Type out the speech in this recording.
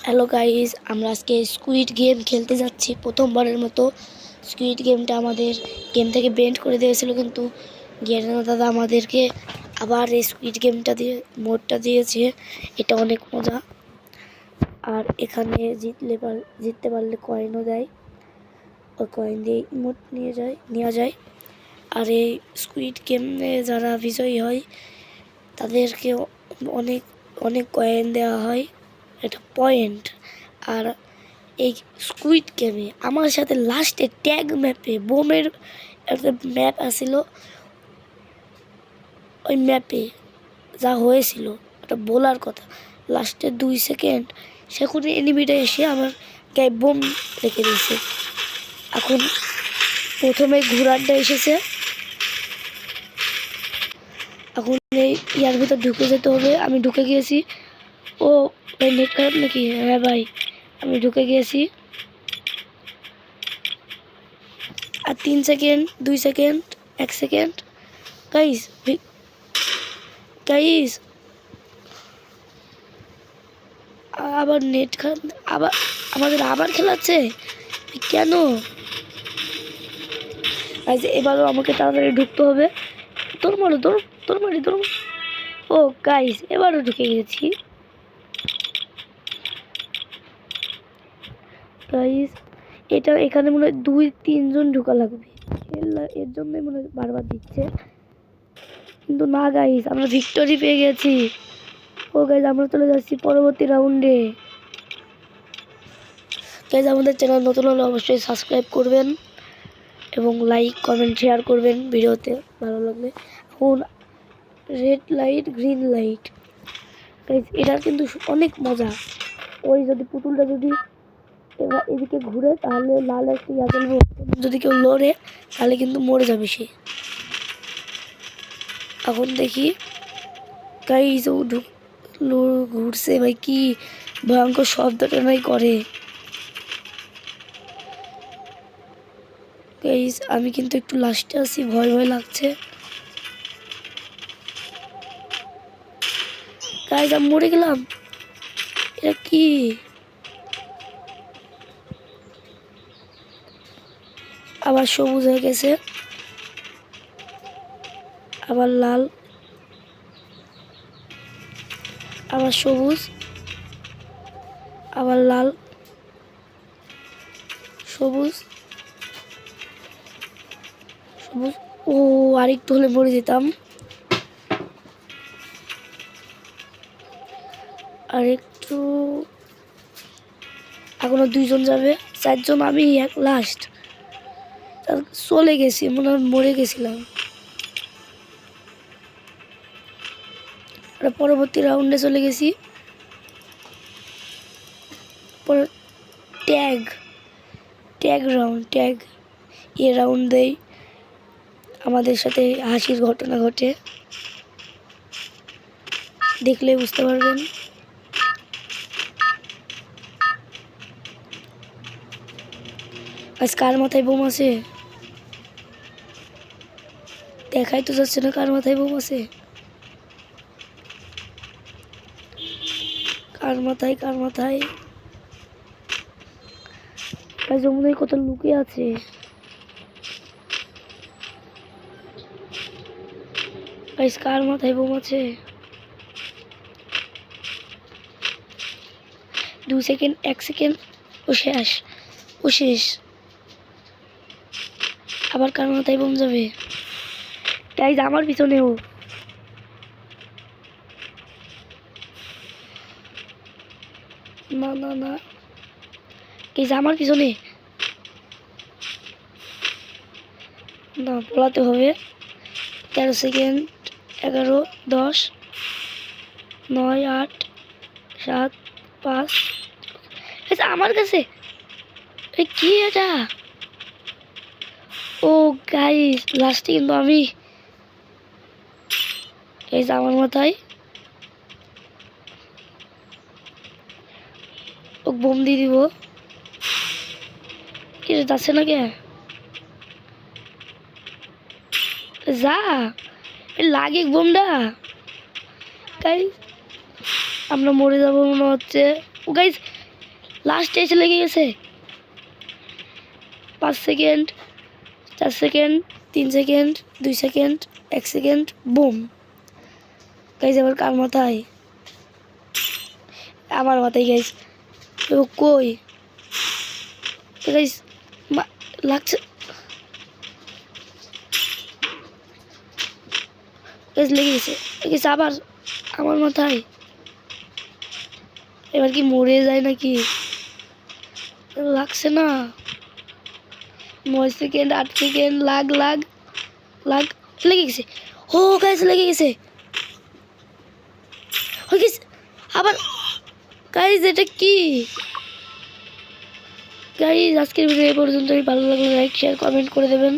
Hello guys আমরা আজকে squid game খেলতে যাচ্ছি। প্রথমবারের মতো স্কুইড গেমটা আমাদের গেম থেকে বেন্ড করে দিয়েছিল কিন্তু জ্ঞানা দাদা আমাদেরকে আবার এই স্কুইড গেমটা দিয়ে, মোডটা দিয়েছে। এটা অনেক মজা। আর এখানে জিতলে পার, জিততে পারলে কয়েনও দেয়। ওই কয়েন দিয়ে মোট নিয়ে যায়, নেওয়া যায়। আর এই স্কুইড গেমে যারা বিজয়ী হয়, তাদেরকে অনেক অনেক কয়েন দেওয়া হয়। এটা পয়েন্ট আর এই স্কুইড গেমে আমার সাথে লাস্টে ট্যাগ ম্যাপে বোমের একটা ম্যাপ আসিল ওই ম্যাপে যা হয়েছিল, ওটা বলার কথা। লাস্টে দুই সেকেন্ড সেখানে এনিমিটা এসে আমার গায়ে বোম রেখে দিয়েছে। এখন প্রথমে ঘোড়ারটা এসেছে। এখন এই ইয়ার ভিতর ঢুকে যেতে হবে। আমি ঢুকে গিয়েছি। ও ভাই নেট খারাপ নাকি? হ্যাঁ ভাই, আমি ঢুকে গিয়েছি। আর তিন সেকেন্ড, দুই সেকেন্ড, এক সেকেন্ড। গাইস গাইস আবার নেট খারাপ আবার আমাদের আবার খেলাচ্ছে? কেন? আজ এবারও আমাকে তাড়াতাড়ি ঢুকতে হবে। তোর মারো, তোর তোর মারি, তোর ও গাইস এবারও ঢুকে গেছি গাইস এটা এখানে মনে হয় দুই, তিনজন ঢোকা লাগবে। এর জন্যই মনে হয় বারবার দিচ্ছে। কিন্তু না গাইস আমরা ভিক্টোরি পেয়ে গেছি। ও গাইজ আমরা চলে যাচ্ছি পরবর্তী রাউন্ডে গাইজ আমাদের চ্যানেল নতুন হলে অবশ্যই সাবস্ক্রাইব করবেন এবং লাইক কমেন্ট শেয়ার করবেন ভিডিওতে ভালো লাগলে। এখন red light green light guys এটা কিন্তু অনেক মজা। ওই যদি পুতুলটা যদি এবার এদিকে ঘুরে তাহলে লাল একটা ইয়া যদি কেউ লড়ে তাহলে কিন্তু মরে যাবে সে। এখন দেখি গাইস ও ঘুরছে, ভাই, কি ভয়ঙ্কর শব্দটা নাই করে। আমি কিন্তু একটু লাস্টে আছি, ভয় ভয় লাগছে। আমি মরে গেলাম। এটা কি? আবার সবুজ হয়ে গেছে। আবার লাল। আবার সবুজ। আবার লাল। সবুজ। সবুজ। ও, আরেকটু হলে মরে যেতাম। আর একটু এখনও দুইজন যাবে। চারজন আমি এক লাস্ট চলে গেছি, মনে হয় মরে গেছিলাম। আর পরবর্তী রাউন্ডে চলে গেছি। ট্যাগ ট্যাগ রাউন্ড ট্যাগ এ রাউন্ড দেই। আমাদের সাথে হাসির ঘটনা ঘটে। দেখলে বুঝতে পারবেন। আজ কার মাথায় বোম আছে? দেখাই তো যাচ্ছে না কার মাথায় বোম আছে। কার মাথায় কার মাথায়? যমুনায় কত লুকে আছে। কার মাথায় বোম আছে? দু সেকেন্ড, এক সেকেন্ড ও শেষ ও শেষ আবার কার মাথায় বোম যাবে? গাইস আমার পিছনেও। না না না। গাইস আমার পিছনে। না বলাতে হবে। তেরো সেকেন্ড, এগারো, দশ, নয়, আট, সাত, পাঁচ। এটা আমার কাছে। কি এটা? ও গাইস লাস্টে কিন্তু আমি এই যে আমার মাথায়। ও বোম দিয়ে দিব। কি রে, যাচ্ছে না কে যা লাগে বোমটা। গাইস, আমরা মরে যাব মনে হচ্ছে। ও গাইস লাস্ট এসে লেগে গেছে। পাঁচ সেকেন্ড, চার সেকেন্ড, তিন সেকেন্ড, দুই সেকেন্ড, এক সেকেন্ড, বুম। গাইজ আবার কার মাথায়? আমার মাথায়, গাইজ। কই? গাইজ লাগছে। গাইজ, লেগে আবার আমার মাথায়। এবার কি মরে যায় নাকি? লাগছে না। নয় সেকেন্ড, আট সেকেন্ড, লাগ লাগ লাগ। লেগে গেছে। ও, গাইজ, লেগে গেছে। আবার গাইজ এটা কি? গাইজ আজকের ভিডিও এই পর্যন্তই। ভালো লাগলে লাইক শেয়ার কমেন্ট করে দেবেন।